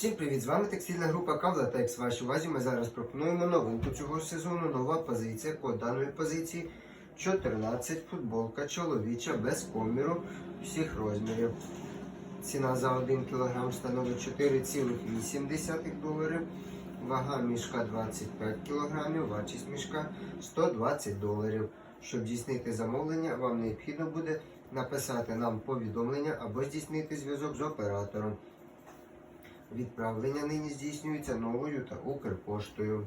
Всім привіт! З вами текстильна група Кавла та Кавлатекс. Вашій увазі ми зараз пропонуємо новинку цього сезону. Нова позиція по даної позиції 14 футболка чоловіча без коміру всіх розмірів. Ціна за 1 кг становить 4,8 доларів. Вага мішка 25 кг, вартість мішка 120 доларів. Щоб здійснити замовлення, вам необхідно буде написати нам повідомлення або здійснити зв'язок з оператором. Відправлення нині здійснюється новою та Укрпоштою.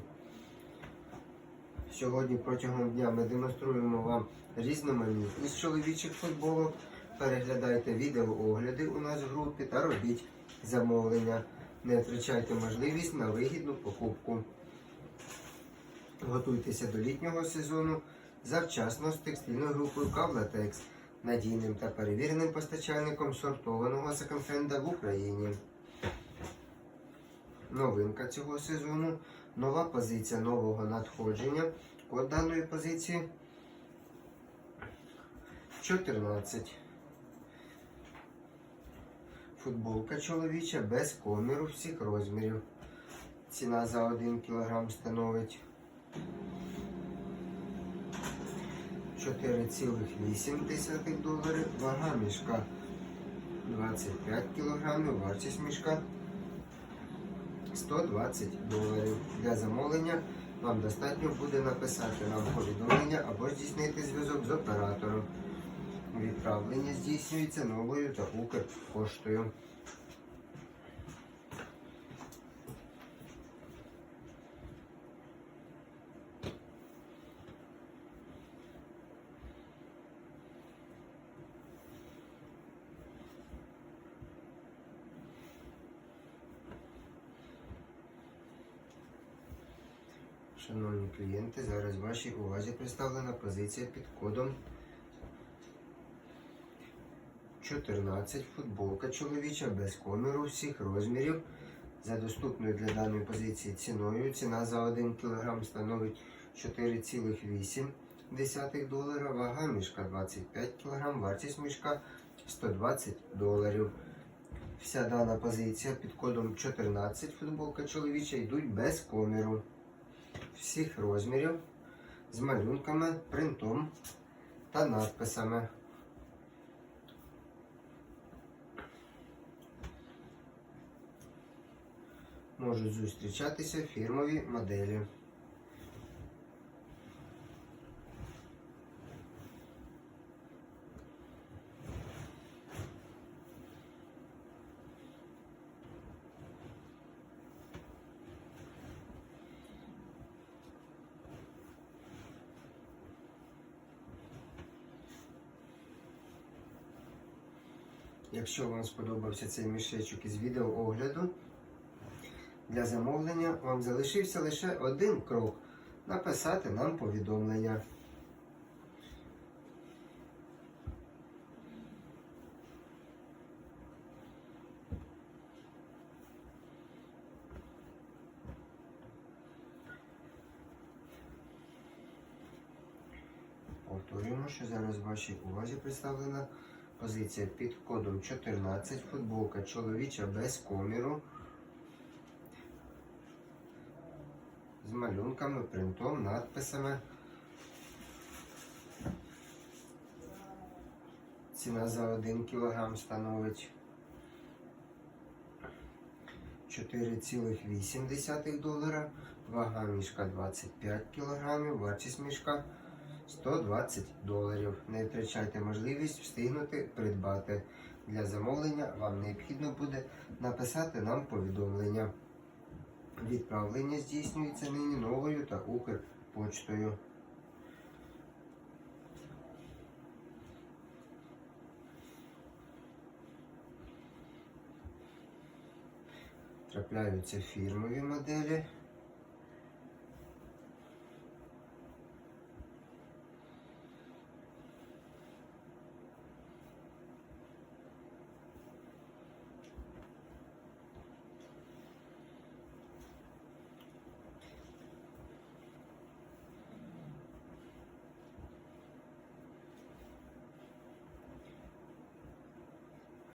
Сьогодні протягом дня ми демонструємо вам різноманітність чоловічих футболок. Переглядайте відеоогляди у нас в групі та робіть замовлення. Не втрачайте можливість на вигідну покупку. Готуйтеся до літнього сезону завчасно з текстильною групою Кавлатекс, надійним та перевіреним постачальником сортованого секонд-хенда в Україні. Новинка цього сезону, нова позиція нового надходження. Код даної позиції 14. Футболка чоловіча без коміру всіх розмірів. Ціна за 1 кг становить 4,8 доларів. Вага мішка 25 кг, вартість мішка 120 доларів. Для замовлення вам достатньо буде написати нам повідомлення або здійснити зв'язок з оператором. Відправлення здійснюється новою та Укрпоштою. Шановні клієнти, зараз вашій увазі представлена позиція під кодом 14 футболка чоловіча без коміру всіх розмірів. За доступною для даної позиції ціною. Ціна за 1 кг становить 4,8 долара. Вага мішка 25 кг, вартість мішка 120 доларів. Вся дана позиція під кодом 14 футболка чоловіча йдуть без коміру всіх розмірів з малюнками, принтом та надписами. Можуть зустрічатися фірмові моделі. Якщо вам сподобався цей мішечок із відеоогляду, для замовлення вам залишився лише один крок написати нам повідомлення. Повторюємо, що зараз вашій увазі представлена позиція під кодом 14, футболка чоловіча без коміру. З малюнками, принтом, надписами. Ціна за 1 кг становить 4,8 долара. Вага мішка 25 кг, вартість мішка 120 доларів. Не втрачайте можливість встигнути придбати. Для замовлення вам необхідно буде написати нам повідомлення. Відправлення здійснюється нині новою та Укрпочтою. Трапляються фірмові моделі.